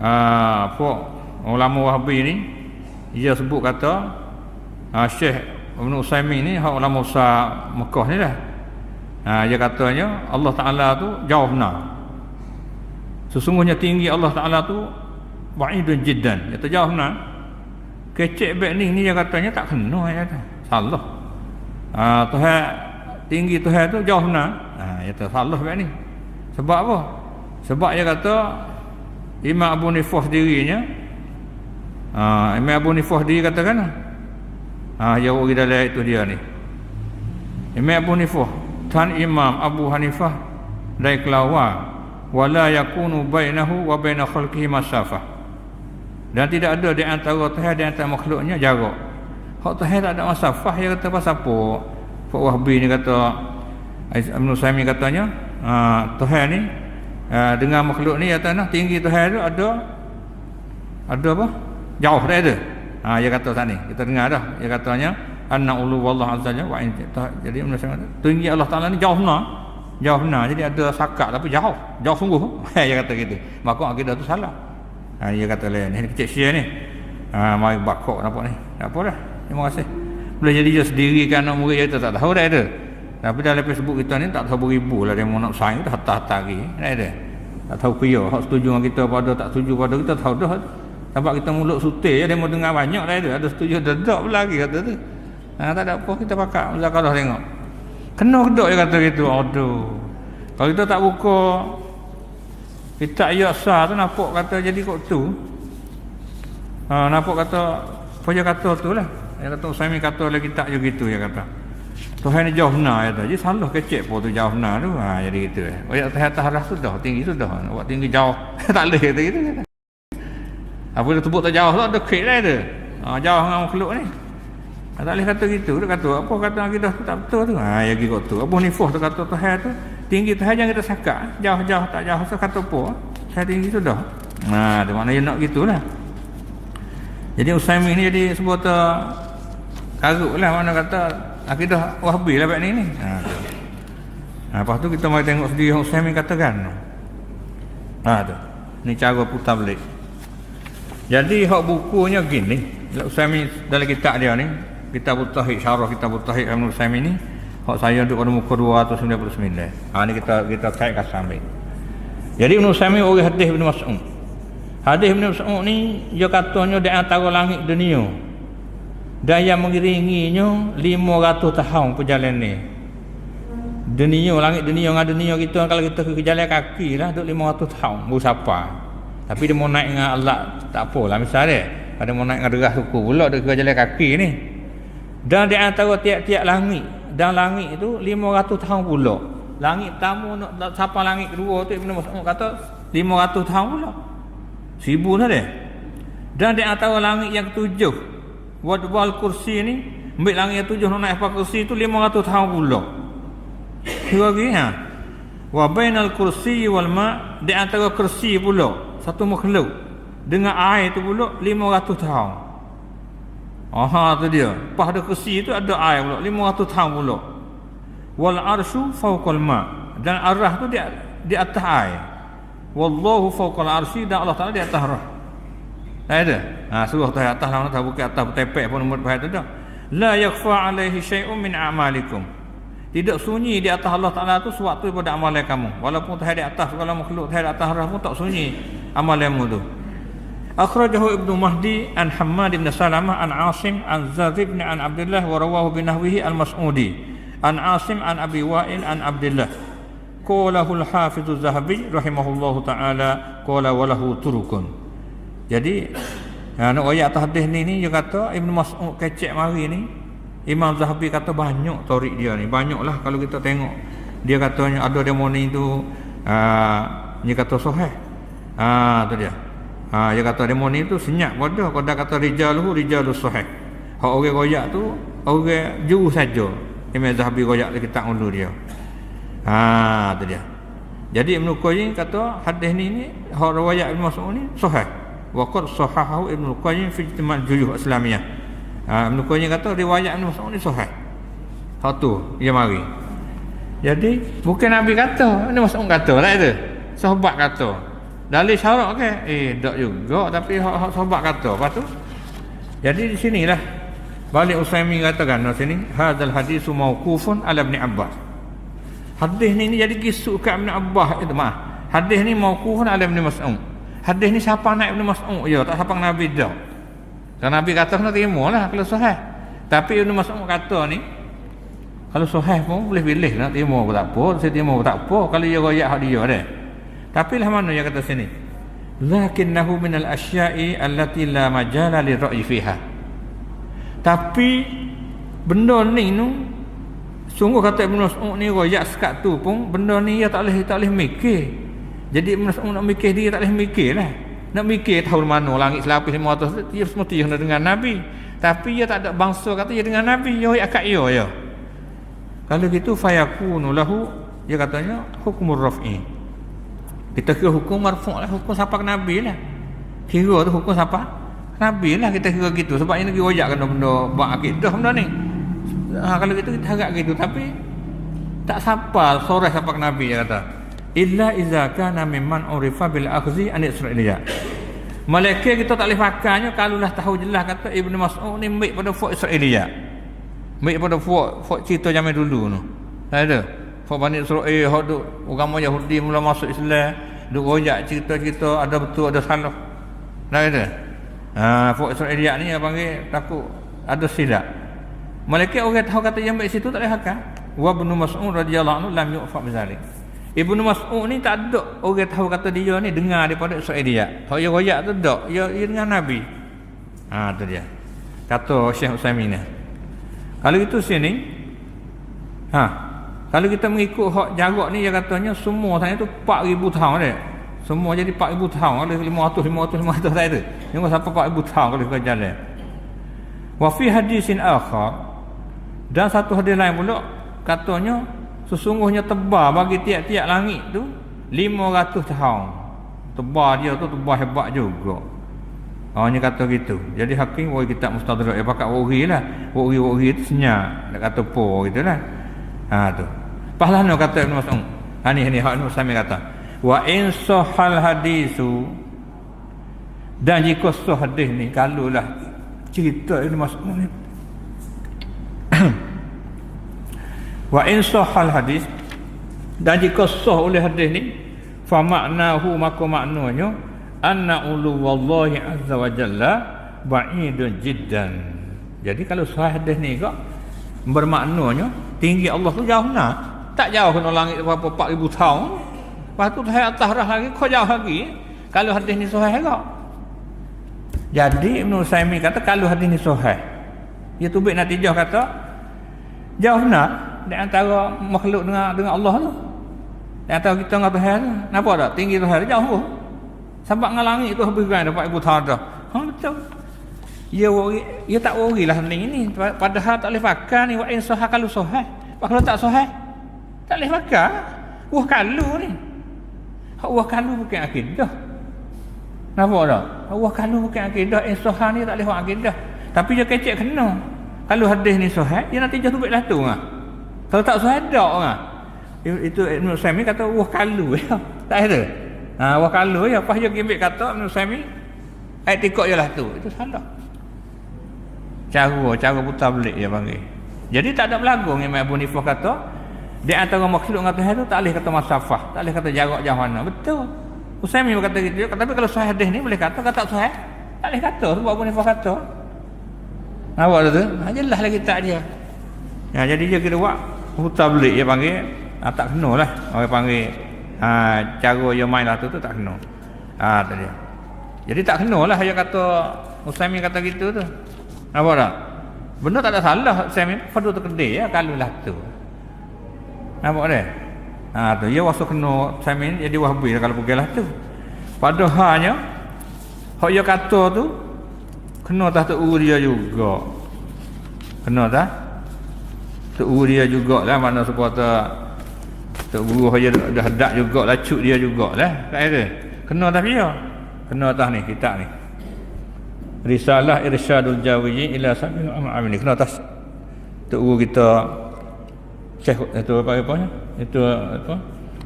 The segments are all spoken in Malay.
ah apa ulama Wahabi ni dia sebut kata ah Syekh Ibn Utsaimin ni hak ulama besar Mekah ni lah ah dia katanya Allah Taala tu jauh benar. Sesungguhnya tinggi Allah Taala tu ba'idun jiddan. Dia jauh benar. Kecek baik ni ni dia katanya tak kena ya salah. Ah Tuhan tinggi Tuhan tu jauh benar. Ah dia salah baik ni. Sebab apa? Sebab dia kata Imam Abu Nifah dirinya ha, Imam Abu Nifah diri katakan ha, dia orang dalam itu dia ni. Imam Abu Nifah Tan Imam Abu Hanifah dari kelawar wala yakunu bainahu wa baina khalqihi masafah dan tidak ada di antara Tuhan dan antara makhluknya jarak. Hak Tuhan tak ada masafah dia kata pasal apa? Pak Wahbi ni kata Ibn Saimi katanya ha, Tuhan ni ha, dengan makhluk ni ya tanah tinggi Tuhan tu ada ada apa? Jauh dah ada. Ha, dia kata tadi kita dengar dah. Dia katanya anna ulu wallah azza wa jadi tinggi Allah taala ni jauh benar. Jauh benar. Jadi ada sakat tapi jauh. Jauh sungguh. Dia kata gitu. Maka akidah tu salah. Ha, dia kata lain. Ni kecil sia ni. Ha, mari bakok nampak ni. Tak apa dah. Terima kasih. Boleh jadi dia sendiri kan anak murid dia tak tahu dah ada tapi dalam Facebook kita ni tak tahu beribu lah dia nak sign tu hatta-hatta lagi. Tak ada. Tak tahu kaya. Hak setuju dengan kita pada tak setuju pada kita tahu dah. Sebab kita mulut sutil je dia mau dengar banyak dah ada. Ada setuju dedak pula lagi kata tu. Ha, tak ada apa kita pakak muzakarah tengok. Kena kedok dia kata gitu. Aduh. Kalau kita tak buka kita ayat sah tu nampak kata jadi kok tu. Ha, nampak kata apa dia kata tu lah. Dia kata Usaimi kata lagi tak juga gitu dia kata. Tuhan ni jauh benar ya Jadi salah kecek pun tu jauh benar tu. Ha jadi gitu eh. Oh ya atas atas arah tu dah tinggi tu dah. Buat tinggi jauh. tak boleh kata gitu. Apa dia sebut tak jauh tu ada kek lah tu. Ha jauh dengan makhluk ni. Ha, tak boleh kata gitu. Dia kata apa kata akidah tu tak betul tu. Ha ya gitu tu. Abu Nifah tu kata Tuhan tu tinggi Tuhan jangan kita sakat. Jauh-jauh tak jauh so kata apa. Saya tinggi tu dah. Ha tu maknanya nak gitulah. Jadi Usaimin ni jadi sebuah tu karut lah mana kata akidah wahbi lah ni ni. Ha, tu. ha, lepas tu kita mari tengok sendiri yang Usaimin katakan ha, tu. ni cara putar balik. Jadi hak bukunya gini. Usaimin dalam kitab dia ni kita butahik syarah kita butahik Ibn Usaimin ni hak saya duduk pada muka 299 ha, ni kita kita kaitkan sambil jadi Ibn Usaimin orang hadis Ibn Mas'ud. Hadis Ibn Mas'ud ni dia katanya di antara langit dunia dan yang mengiringinya 500 tahun perjalanan ni. Dunia langit dunia dengan dunia kita kalau kita ke jalan kaki lah duduk 500 tahun baru siapa. Tapi dia mau naik dengan Allah tak apalah misalnya ada mau naik dengan derah suku pula dia ke jalan kaki ni. Dan di antara tiap-tiap langit dan langit itu 500 tahun pula. Langit pertama nak siapa langit kedua tu Ibn Mas'ud kata 500 tahun pula. Seribu lah dia. Dan di antara langit yang ketujuh Wadwal kursi ni Ambil langit yang tujuh nak naik kursi tu 500 tahun pula. Dua lagi ha. Wa bainal kursi wal ma Di antara kursi pula Satu makhluk. Dengan air tu pula 500 tahun. Aha tu dia. Pas ada kursi tu ada air pula 500 tahun pula. Wal arshu fawqal ma. Dan arah tu di, di atas air. Wallahu fawqal arshi Dan Allah Ta'ala di atas arah tak ada. Ha suruh atas atas lah tak buka atas tepek pun umur bahaya tak. La yakhfa alaihi syai'un min a'malikum. Tidak sunyi di atas Allah Taala tu suatu daripada amalan kamu. Walaupun tak di atas segala makhluk tak di atas arah pun tak sunyi amalanmu tu. Akhrajahu Ibnu Mahdi an Hammad bin Salamah an Asim an Zazib bin an Abdullah wa rawahu bi nahwihi al-Mas'udi. An Asim an Abi Wa'il an Abdullah. Qalahu al-Hafiz az-Zahabi rahimahullahu ta'ala qala wa lahu turukun. Jadi ha, nak ayat atas hadis ni ni dia kata Ibn Mas'ud kecek mari ni Imam Zahabi kata banyak torik dia ni. Banyaklah kalau kita tengok. Dia katanya ada demo ni tu uh, dia kata sahih ha tu dia. Ha dia kata demo ni tu senyap pada kalau dah kata rijaluhu rijalus sahih hak orang royak tu orang juru saja. Imam Zahabi royak dia kitab ulu dia. Ha tu dia. Jadi Ibn Qayyim kata hadis ni ni hak riwayat Ibn Mas'ud ni sahih Waqad sahahahu Ibn Qayyim fi Ijtima' Juyuh Islamiyah. Ha, Ibn Qayyim kata riwayat Ibn Mas'ud ni sahih. Satu, dia mari. Jadi bukan Nabi kata, ini Mas'ud kata lah itu. Sahabat kata. dalil syarak ke eh tak juga tapi hak sahabat kata apa tu jadi di sinilah balik Usaimi katakan di sini hadzal hadis mauqufun ala ibn Abbas hadis ni, ni jadi kisah kat ibn Abbas itu mah hadis ni mauqufun ala ibn Mas'ud hadis ni siapa nak ibn Mas'ud? Ya tak siapa Nabi dah. Kalau Nabi kata kena terima lah kalau sahih. Tapi ibn Mas'ud kata ni kalau sahih pun boleh pilih nak terima pun tak apa saya terima pun tak apa kalau dia royak hak dia dah tapi lah mana yang kata sini? Lakinnahu minal asya'i allati la majala li ra'yi fiha. Tapi benda ni nu sungguh kata Ibn Mas'ud ni royak sekat tu pun benda ni dia tak boleh tak boleh mikir jadi nak mikir dia tak boleh mikir lah nak mikir tahu mana langit selapis lima atas dia semesti kena dengan Nabi. Tapi dia tak ada bangsa kata dia dengan Nabi dia akak dia ya kalau gitu fayakunu lahu dia katanya hukumur raf'i. Kita kira hukum marfu' lah hukum siapa Nabi lah. Kira tu hukum siapa Nabi lah kita kira gitu. Sebab ini lagi wajak kena benda buat akidah benda ni. Ha, kalau gitu kita harap gitu. Tapi tak sapal sore siapa Nabi dia kata illa iza kana mimman urifa bil akhzi an israiliyah Malaikat kita tak boleh pakarnya kalau tahu jelas kata Ibn Mas'ud ni baik pada fuk Israelia. Baik pada fuk fuk cerita zaman dulu tu. Tak ada. Fuk Bani Israel hok duk agama Yahudi mula masuk Islam, duk rojak cerita-cerita ada betul ada salah. Tak ada. Ha, Fuk Israeliat ni yang panggil takut ada silap. Malaikat orang tahu kata yang baik situ tak boleh hakam. Wa ibn Mas'ud radhiyallahu anhu lam yu'fa bizalik. Ibnu Mas'ud ni tak ada orang tahu kata dia ni dengar daripada Israeliat. Hak yang royak tu tak, dia, dia dengan Nabi. Ha tu dia. Kata Syekh Utsaimin Kalau itu sini ha kalau kita mengikut hak jarak ni dia katanya semua tanya tu 4000 tahun dia. Semua jadi 4000 tahun kalau 500 500 500 tak ada. Tengok sampai 4000 tahun kalau kita jalan. Wa fi hadisin akhar dan satu hadis lain pula katanya sesungguhnya tebal bagi tiap-tiap langit tu 500 tahun. Tebal dia tu tebal hebat juga. Awaknya kata gitu. Jadi hakim woi kita mustadrak ya pakat wori lah. Wori-wori tu senyap. Nak kata po gitu lah. Ha tu. Pahlawan kata Ibn Mas'ud. Ha ni ni hak Ibn Sami kata wa in sahal hadisu dan jika sah hadis ni kalulah cerita ini masuk ni wa in sahal hadis dan jika sah oleh hadis ni fa maknahu maka maknanya anna ulu wallahi azza wa jalla ba'idun jiddan jadi kalau sah hadis ni kok bermaknanya tinggi Allah tu jauh nak tak jauh kena langit berapa 4000 tahun Lepas tu saya atas rah lagi, kau jauh lagi. Kalau hadis ni sahih ke? Jadi Ibn Usaimi kata kalau hadis ni sahih. Dia tubik natijah kata jauh benar di antara makhluk dengan dengan Allah tu. Di antara kita dengan Tuhan tu. Nampak tak? Tinggi Tuhan jauh tu. Sebab dengan langit tu habis kan dapat ibu tahun dah. Ha betul. Ya wori, ya tak wori lah ni ini. Padahal tak boleh pakai ni wa'in sahih kalau sahih. Kalau tak sahih, tak boleh pakai. Wah kalau ni. Allah kalu bukan akidah. Nampak tak? Allah kalu bukan akidah. Eh sohan ni tak boleh buat akidah. Tapi dia kecek kena. Kalau hadis ni sohat, dia nanti jatuh baik lah tu. Kalau tak sohat, tak. Ngah. Itu Ibn Sami kata Allah kalu. Ya. Tak ada. Ha, Allah kalu. Ya. Apa dia gimbik kata Ibn Sami? Ayat tikok je lah tu. Itu salah. Cara, cara putar belik dia panggil. Jadi tak ada berlagu Imam Abu Nifah kata, di antara makhluk dengan Tuhan itu tak boleh kata masafah, tak boleh kata jarak jauh mana. Betul. Usaimi kata gitu. Tapi kalau sahih hadis ni boleh kata, kata sahih. Tak boleh kata sebab pun nifah kata. Nampak tu? Ha, jelas lagi tak dia. Ya, jadi dia kira buat huta belik dia panggil. Ha, tak kena lah. Orang panggil ha, cara dia main lah tu, tu tak kena. Ha, tu dia. Jadi tak kena lah dia kata Usaimi kata gitu tu. Nampak tak? Benda tak ada salah Usaimi. Fadu terkedai ya kalau lah tu. Nampak dia? Ha tu dia wasuk kena samin jadi wahbi kalau pergilah tu. Padahalnya hak dia kata tu kena tak tu dia juga. Kena tak? Tu dia jugalah mana sepatah tu guru dia dah dak juga lacut dia jugalah. Tak ada. Kena tak dia? Kena tak ni kitab ni. Risalah Irsyadul Jawiyi ila Sabil Amal ni kena atas tu guru kita Syekh itu apa apa Itu apa?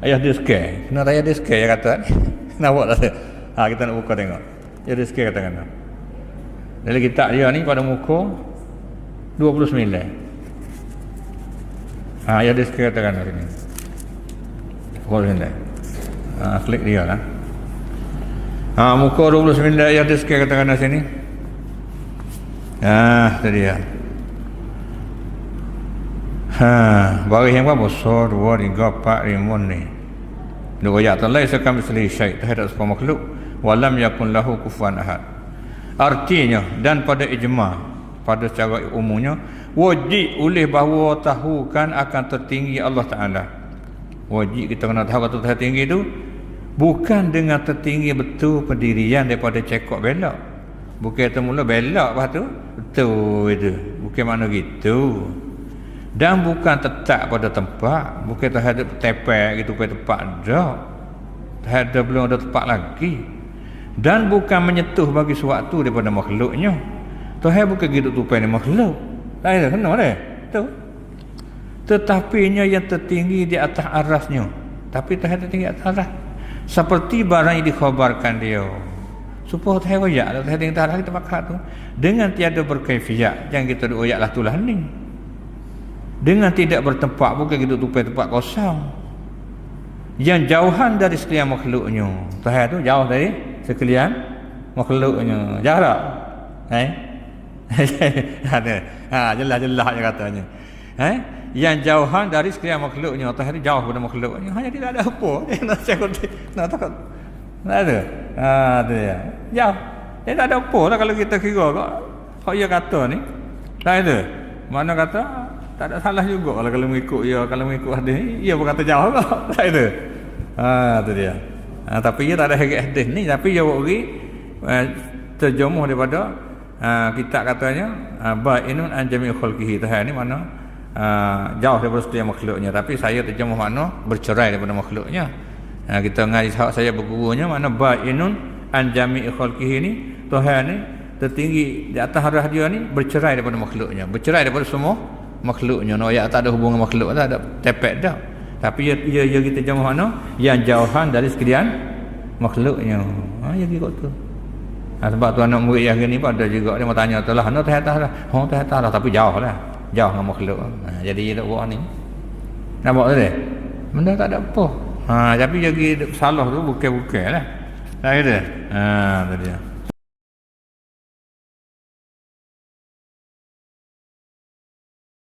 Ayah dia sekali. Kena ayah dia sekali yang kata. Nampak tak? Ha, kita nak buka tengok. Jadi sikit katakan. Dalam kitab dia ni pada muka 29. Ha, ya dia katakan sini. 29. Ha, klik dia lah. Ha, muka 29 ya dia sikit katakan sini. Ha, tadi ya. Ha, baris yang berapa? So, dua, tiga, empat, lima ni. Dua ayat tu lain sekam misli syait terhadap sebuah makhluk. Walam yakun lahu kufuan ahad. Artinya dan pada ijma pada secara umumnya wajib oleh bahawa tahu kan akan tertinggi Allah Taala. Wajib kita kena tahu kata tertinggi itu bukan dengan tertinggi betul pendirian daripada cekok belok. Bukan mula belok lepas tu betul itu. Bukan mana gitu. Dan bukan tetap pada tempat. Bukan terhadap tepek gitu pada tempat dah terhadap belum ada tempat lagi. Dan bukan menyetuh bagi sesuatu daripada makhluknya. Tuhan bukan hidup tupai ni makhluk tak ada kena ada tu tetapi yang tertinggi di atas arasnya. Tapi Tuhan tertinggi atas aras. Seperti barang yang dikhabarkan dia. Supaya Tuhan royak Tuhan tinggi atas aras kita makan tu. Dengan tiada berkaifiat yang kita lah tulah ni. Dengan tidak bertempat bukan kita tupai tempat kosong. Yang jauhan dari sekalian makhluknya. Tuhan tu jauh dari sekalian makhluknya. Jarak eh ada. Ha jelas-jelas je katanya. Eh? Yang jauhan dari sekalian makhluknya. Tuhan tu jauh daripada makhluknya hanya tidak ada apa. Dia nak cakap nak takut tak ada. Ha tu dia. Jauh. Dia tak ada apa lah kalau kita kira kok. Kok ia kata ni? Tak ada. Mana kata tak ada salah juga kalau kalau mengikut ya kalau mengikut hadis ia pun kata jauh kok. Tak itu ha tu dia. Ha, tapi ia tak ada hadis ni. Tapi dia buat lagi uh, terjemuh daripada uh, kitab katanya uh, ba'inun an jami' khalqihi. Tuhan ni mana uh, jauh daripada setiap makhluknya. Tapi saya terjemuh makna bercerai daripada makhluknya. Uh, kita ngaji saya bergurunya mana ba'inun an jami' khalqihi ni Tuhan ni tertinggi di atas harah dia ni bercerai daripada makhluknya. Bercerai daripada semua makhluknya. No ya tak ada hubungan makhluk tak ada tepek dah. Tapi ya, ya, ya kita jauh mana yang jauhan dari sekalian makhluknya. Ha ya gitu tu ha, sebab tu anak murid yang ni pun ada juga dia mau tanya tu lah no teh tah lah oh tah lah tapi jauh lah. Jauh dengan makhluk ha, jadi dia tak buat ni. Nampak tu dia? Benda tak ada apa. Ha tapi jadi salah tu bukan-bukan lah. Tak ada ha tu dia